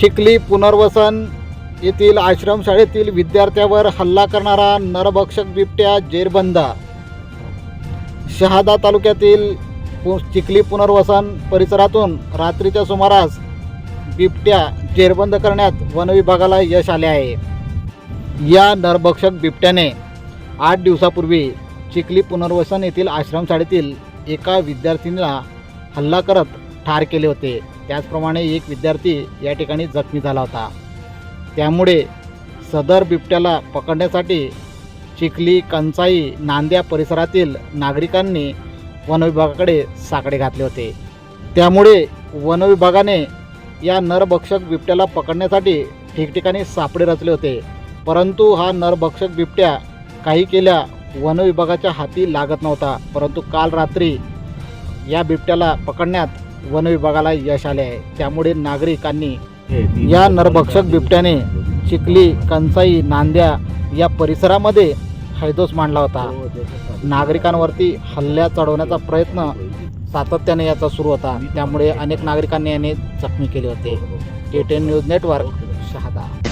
चिखली पुनर्वसन येथील आश्रमशाळेतील विद्यार्थ्यावर हल्ला करणारा नरभक्षक बिबट्या जेरबंद. शहादा तालुक्यातील पु चिखली पुनर्वसन परिसरातून रात्रीच्या सुमारास बिबट्या जेरबंद करण्यात वनविभागाला यश आले आहे. या नरभक्षक बिबट्याने आठ दिवसापूर्वी चिखली पुनर्वसन येथील आश्रमशाळेतील एका विद्यार्थिनीला हल्ला करत ठार केले होते. त्याचप्रमाणे एक विद्यार्थी या ठिकाणी जखमी झाला होता. त्यामुळे सदर बिबट्याला पकडण्यासाठी चिखली कंचाई नांद्या परिसरातील नागरिकांनी वनविभागाकडे साकडे घातले होते. त्यामुळे वनविभागाने या नरभक्षक बिबट्याला पकडण्यासाठी ठिकठिकाणी सापडे रचले होते. परंतु हा नरभक्षक बिबट्या काही केल्या वनविभागाच्या हाती लागत नव्हता. परंतु काल रात्री या बिबट्याला पकडण्यात वनविभागाला यश आले आहे. त्यामुळे नागरिकांनी या नरभक्षक बिबट्याने चिखली कंसाई नांद्या या परिसरामध्ये हैदोस मांडला होता. नागरिकांवरती हल्ल्या चढवण्याचा प्रयत्न सातत्याने याचा सुरू होता. त्यामुळे अनेक नागरिकांनी याने जखमी केले होते. T ten news network Shahada.